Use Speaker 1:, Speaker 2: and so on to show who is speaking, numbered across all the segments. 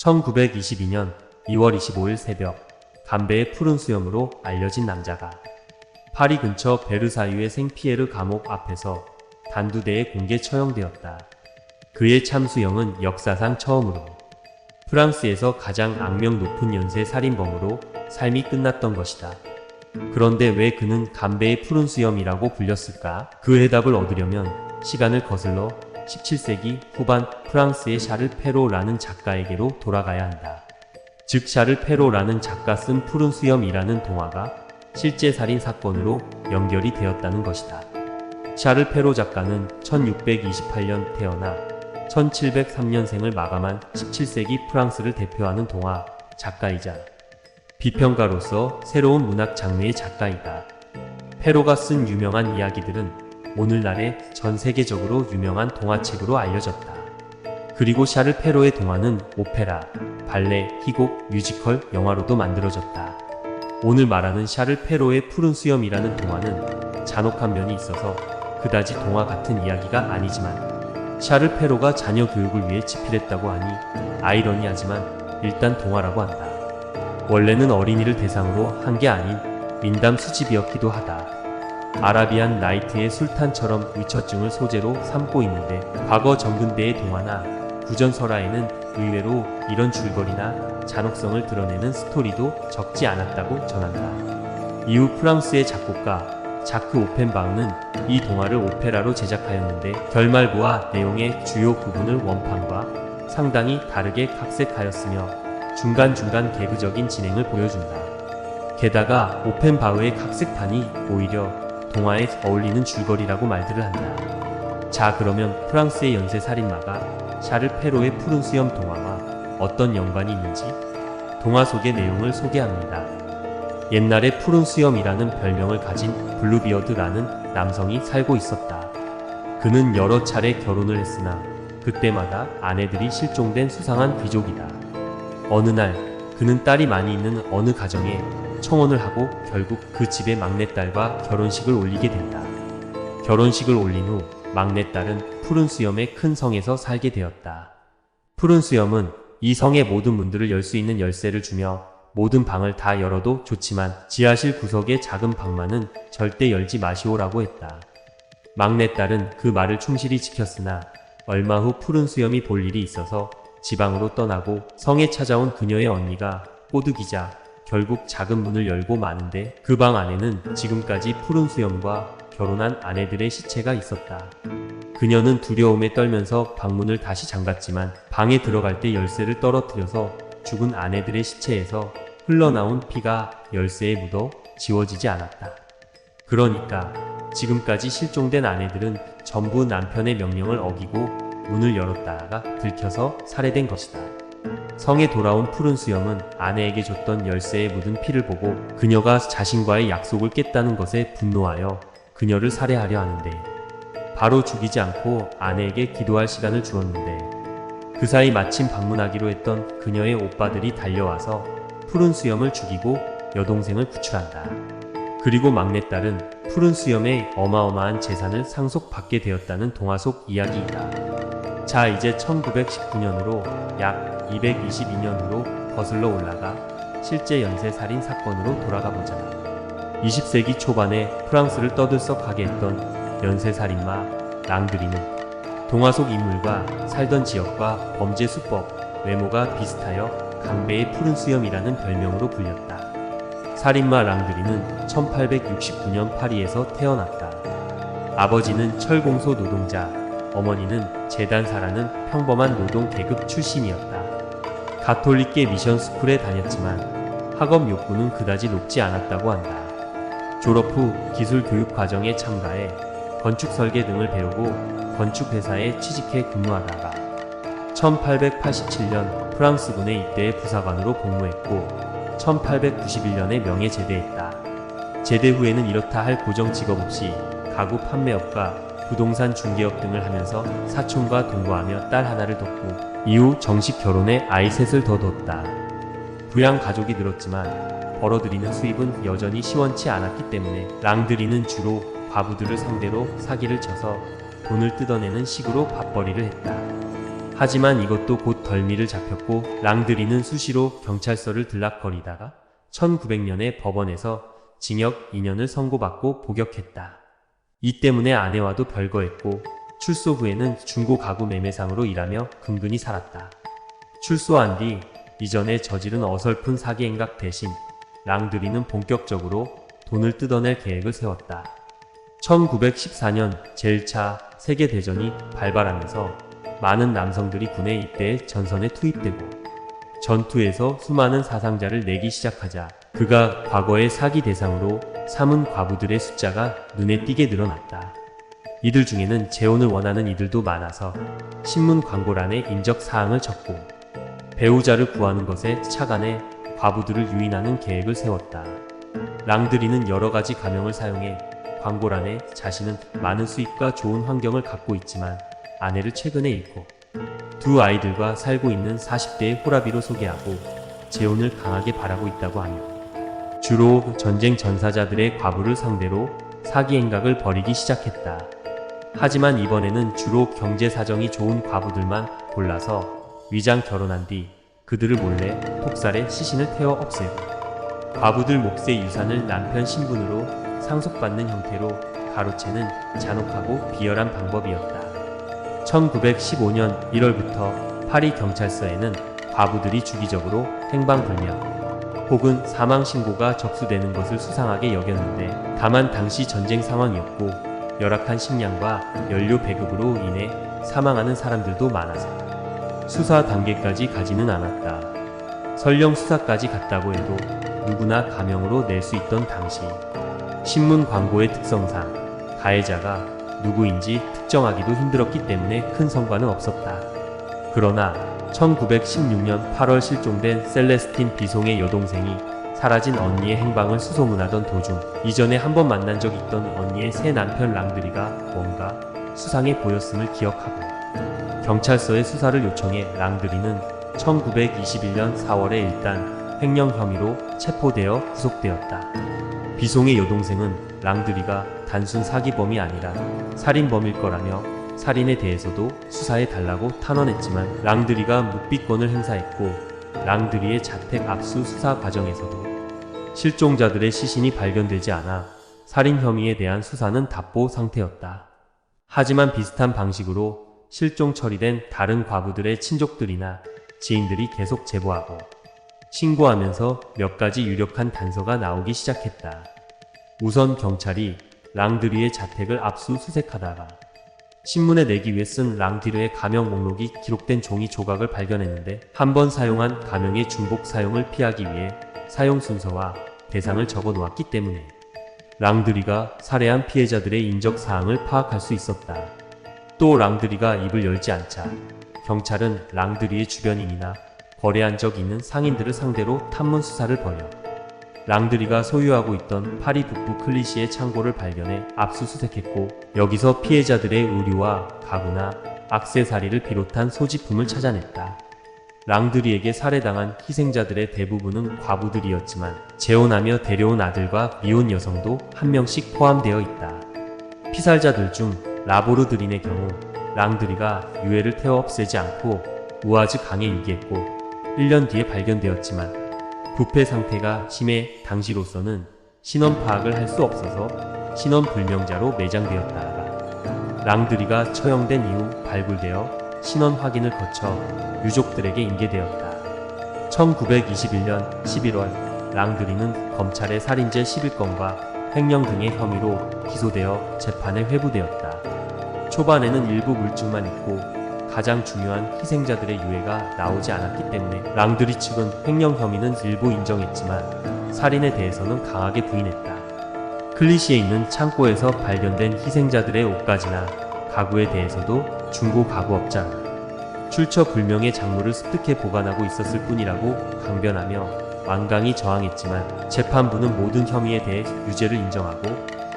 Speaker 1: 1922년 2월 25일 새벽 담배의 푸른 수염으로 알려진 남자가 파리 근처 베르사유의 생피에르 감옥 앞에서 단두대에 공개 처형되었다. 그의 참수형은 역사상 처음으로 프랑스에서 가장 악명 높은 연쇄 살인범으로 삶이 끝났던 것이다. 그런데 왜 그는 담배의 푸른 수염이라고 불렸을까? 그 해답을 얻으려면 시간을 거슬러 17세기 후반 프랑스의 샤를 페로라는 작가에게로 돌아가야 한다. 즉 샤를 페로라는 작가 쓴 푸른 수염이라는 동화가 실제 살인 사건으로 연결이 되었다는 것이다. 샤를 페로 작가는 1628년 태어나 1703년생을 마감한 17세기 프랑스를 대표하는 동화 작가이자 비평가로서 새로운 문학 장르의 작가이다. 페로가 쓴 유명한 이야기들은 오늘날의 전 세계적으로 유명한 동화책으로 알려졌다. 그리고 샤를 페로의 동화는 오페라, 발레, 희곡, 뮤지컬, 영화로도 만들어졌다. 오늘 말하는 샤를 페로의 푸른 수염이라는 동화는 잔혹한 면이 있어서 그다지 동화 같은 이야기가 아니지만 샤를 페로가 자녀 교육을 위해 집필했다고 하니 아이러니하지만 일단 동화라고 한다. 원래는 어린이를 대상으로 한 게 아닌 민담 수집이었기도 하다. 아라비안 나이트의 술탄처럼 의처증을 소재로 삼고 있는데 과거 정근대의 동화나 구전설화에는 의외로 이런 줄거리나 잔혹성을 드러내는 스토리도 적지 않았다고 전한다. 이후 프랑스의 작곡가 자크 오펜바흐는 이 동화를 오페라로 제작하였는데 결말부와 내용의 주요 부분을 원판과 상당히 다르게 각색하였으며 중간중간 개그적인 진행을 보여준다. 게다가 오펜바흐의 각색판이 오히려 동화에 어울리는 줄거리라고 말들을 한다. 자, 그러면 프랑스의 연쇄 살인마가 샤를 페로의 푸른 수염 동화와 어떤 연관이 있는지 동화 속의 내용을 소개합니다. 옛날에 푸른 수염이라는 별명을 가진 블루비어드라는 남성이 살고 있었다. 그는 여러 차례 결혼을 했으나 그때마다 아내들이 실종된 수상한 귀족이다. 어느 날 그는 딸이 많이 있는 어느 가정에 청혼을 하고 결국 그 집의 막내딸과 결혼식을 올리게 된다. 결혼식을 올린 후 막내딸은 푸른 수염의 큰 성에서 살게 되었다. 푸른 수염은 이 성의 모든 문들을 열 수 있는 열쇠를 주며 모든 방을 다 열어도 좋지만 지하실 구석의 작은 방만은 절대 열지 마시오라고 했다. 막내딸은 그 말을 충실히 지켰으나 얼마 후 푸른 수염이 볼 일이 있어서 지방으로 떠나고 성에 찾아온 그녀의 언니가 꼬드기자 결국 작은 문을 열고 마는데 그 방 안에는 지금까지 푸른 수염과 결혼한 아내들의 시체가 있었다. 그녀는 두려움에 떨면서 방문을 다시 잠갔지만 방에 들어갈 때 열쇠를 떨어뜨려서 죽은 아내들의 시체에서 흘러나온 피가 열쇠에 묻어 지워지지 않았다. 그러니까 지금까지 실종된 아내들은 전부 남편의 명령을 어기고 문을 열었다가 들켜서 살해된 것이다. 성에 돌아온 푸른 수염은 아내에게 줬던 열쇠에 묻은 피를 보고 그녀가 자신과의 약속을 깼다는 것에 분노하여 그녀를 살해하려 하는데 바로 죽이지 않고 아내에게 기도할 시간을 주었는데 그 사이 마침 방문하기로 했던 그녀의 오빠들이 달려와서 푸른 수염을 죽이고 여동생을 구출한다. 그리고 막내딸은 푸른 수염의 어마어마한 재산을 상속받게 되었다는 동화 속 이야기이다. 자, 이제 1919년으로 약 222년으로 거슬러 올라가 실제 연쇄 살인 사건으로 돌아가 보자. 20세기 초반에 프랑스를 떠들썩하게 했던 연쇄 살인마 랑드리는 동화 속 인물과 살던 지역과 범죄 수법, 외모가 비슷하여 강배의 푸른 수염이라는 별명으로 불렸다. 살인마 랑드리는 1869년 파리에서 태어났다. 아버지는 철공소 노동자, 어머니는 재단사라는 평범한 노동 계급 출신이었다. 가톨릭계 미션 스쿨에 다녔지만 학업 욕구는 그다지 높지 않았다고 한다. 졸업 후 기술 교육 과정에 참가해 건축 설계 등을 배우고 건축 회사에 취직해 근무하다가 1887년 프랑스군에 입대해 부사관으로 복무했고 1891년에 명예 제대했다. 제대 후에는 이렇다 할 고정 직업 없이 가구 판매업과 부동산 중개업 등을 하면서 사촌과 동거하며 딸 하나를 뒀고 이후 정식 결혼에 아이 셋을 더 뒀다. 부양 가족이 늘었지만 벌어들이는 수입은 여전히 시원치 않았기 때문에 랑드리는 주로 과부들을 상대로 사기를 쳐서 돈을 뜯어내는 식으로 밥벌이를 했다. 하지만 이것도 곧 덜미를 잡혔고 랑드리는 수시로 경찰서를 들락거리다가 1900년에 법원에서 징역 2년을 선고받고 복역했다. 이 때문에 아내와도 별거했고 출소 후에는 중고 가구 매매상으로 일하며 근근히 살았다. 출소한 뒤 이전에 저지른 어설픈 사기 행각 대신 랑드리는 본격적으로 돈을 뜯어낼 계획을 세웠다. 1914년 제1차 세계대전이 발발하면서 많은 남성들이 군에 입대해 전선에 투입되고 전투에서 수많은 사상자를 내기 시작하자 그가 과거의 사기 대상으로 삼은 과부들의 숫자가 눈에 띄게 늘어났다. 이들 중에는 재혼을 원하는 이들도 많아서 신문 광고란에 인적 사항을 적고 배우자를 구하는 것에 착안해 과부들을 유인하는 계획을 세웠다. 랑드리는 여러 가지 가명을 사용해 광고란에 자신은 많은 수입과 좋은 환경을 갖고 있지만 아내를 최근에 잃고 두 아이들과 살고 있는 40대의 호라비로 소개하고 재혼을 강하게 바라고 있다고 하며 주로 전쟁 전사자들의 과부를 상대로 사기 행각을 벌이기 시작했다. 하지만 이번에는 주로 경제 사정이 좋은 과부들만 골라서 위장 결혼한 뒤 그들을 몰래 톡살에 시신을 태워 없애고 과부들 몫의 유산을 남편 신분으로 상속받는 형태로 가로채는 잔혹하고 비열한 방법이었다. 1915년 1월부터 파리 경찰서에는 과부들이 주기적으로 행방불명 혹은 사망 신고가 접수되는 것을 수상하게 여겼는데 다만 당시 전쟁 상황이었고 열악한 식량과 연료 배급으로 인해 사망하는 사람들도 많아서 수사 단계까지 가지는 않았다. 설령 수사까지 갔다고 해도 누구나 가명으로 낼 수 있던 당시 신문 광고의 특성상 가해자가 누구인지 특정하기도 힘들었기 때문에 큰 성과는 없었다. 그러나 1916년 8월 실종된 셀레스틴 비송의 여동생이 사라진 언니의 행방을 수소문하던 도중 이전에 한 번 만난 적 있던 언니의 새 남편 랑드리가 뭔가 수상해 보였음을 기억하고 경찰서에 수사를 요청해 랑드리는 1921년 4월에 일단 횡령 혐의로 체포되어 구속되었다. 비송의 여동생은 랑드리가 단순 사기범이 아니라 살인범일 거라며 살인에 대해서도 수사해 달라고 탄원했지만 랑드리가 묵비권을 행사했고 랑드리의 자택 압수 수사 과정에서도 실종자들의 시신이 발견되지 않아 살인 혐의에 대한 수사는 답보 상태였다. 하지만 비슷한 방식으로 실종 처리된 다른 과부들의 친족들이나 지인들이 계속 제보하고 신고하면서 몇 가지 유력한 단서가 나오기 시작했다. 우선 경찰이 랑드리의 자택을 압수수색하다가 신문에 내기 위해 쓴 랑디르의 가명 목록이 기록된 종이 조각을 발견했는데 한 번 사용한 가명의 중복 사용을 피하기 위해 사용 순서와 대상을 적어 놓았기 때문에 랑드리가 살해한 피해자들의 인적 사항을 파악할 수 있었다. 또 랑드리가 입을 열지 않자 경찰은 랑드리의 주변인이나 거래한 적 있는 상인들을 상대로 탐문 수사를 벌여 랑드리가 소유하고 있던 파리 북부 클리시의 창고를 발견해 압수수색했고 여기서 피해자들의 의류와 가구나 악세사리를 비롯한 소지품을 찾아냈다. 랑드리에게 살해당한 희생자들의 대부분은 과부들이었지만 재혼하며 데려온 아들과 미혼 여성도 한 명씩 포함되어 있다. 피살자들 중 라보르드린의 경우 랑드리가 유해를 태워 없애지 않고 우아즈 강에 유기했고 1년 뒤에 발견되었지만 부패 상태가 심해 당시로서는 신원 파악을 할 수 없어서 신원 불명자로 매장되었다가 랑드리가 처형된 이후 발굴되어 신원 확인을 거쳐 유족들에게 인계되었다. 1921년 11월 랑드리는 검찰의 살인죄 11건과 횡령 등의 혐의로 기소되어 재판에 회부되었다. 초반에는 일부 물증만 있고 가장 중요한 희생자들의 유해가 나오지 않았기 때문에 랑드리 측은 횡령 혐의는 일부 인정했지만 살인에 대해서는 강하게 부인했다. 클리시에 있는 창고에서 발견된 희생자들의 옷가지나 가구에 대해서도 중고 가구업자가 출처 불명의 작물을 습득해 보관하고 있었을 뿐이라고 강변하며 완강히 저항했지만 재판부는 모든 혐의에 대해 유죄를 인정하고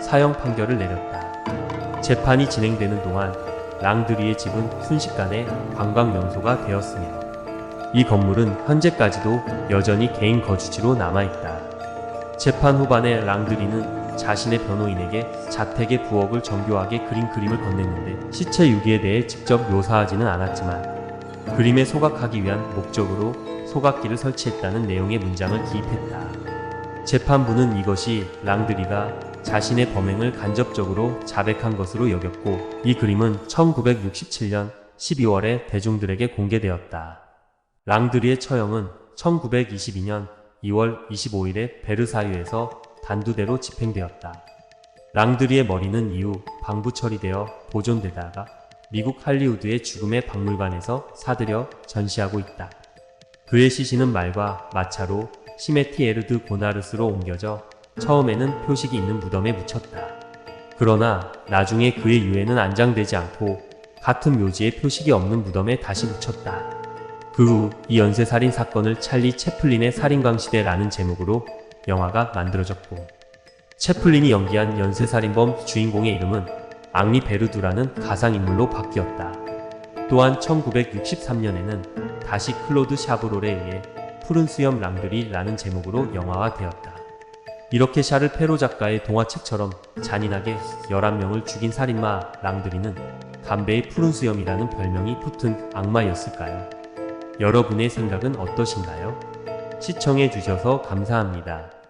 Speaker 1: 사형 판결을 내렸다. 재판이 진행되는 동안 랑드리의 집은 순식간에 관광 명소가 되었으며 이 건물은 현재까지도 여전히 개인 거주지로 남아있다. 재판 후반에 랑드리는 자신의 변호인에게 자택의 부엌을 정교하게 그린 그림을 건넸는데 시체 유기에 대해 직접 묘사하지는 않았지만 그림에 소각하기 위한 목적으로 소각기를 설치했다는 내용의 문장을 기입했다. 재판부는 이것이 랑드리가 자신의 범행을 간접적으로 자백한 것으로 여겼고 이 그림은 1967년 12월에 대중들에게 공개되었다. 랑드리의 처형은 1922년 2월 25일에 베르사유에서 단두대로 집행되었다. 랑드리의 머리는 이후 방부 처리되어 보존되다가 미국 할리우드의 죽음의 박물관에서 사들여 전시하고 있다. 그의 시신은 말과 마차로 시메티에르드 고나르스로 옮겨져 처음에는 표식이 있는 무덤에 묻혔다. 그러나 나중에 그의 유해는 안장되지 않고 같은 묘지에 표식이 없는 무덤에 다시 묻혔다. 그 후 이 연쇄살인 사건을 찰리 채플린의 살인광시대라는 제목으로 영화가 만들어졌고 채플린이 연기한 연쇄살인범 주인공의 이름은 앙리 베르두라는 가상인물로 바뀌었다. 또한 1963년에는 다시 클로드 샤브롤에 의해 푸른 수염 랑드리라는 제목으로 영화화되었다. 이렇게 샤를 페로 작가의 동화책처럼 잔인하게 11명을 죽인 살인마 랑드리는 담배의 푸른 수염이라는 별명이 붙은 악마였을까요? 여러분의 생각은 어떠신가요? 시청해 주셔서 감사합니다.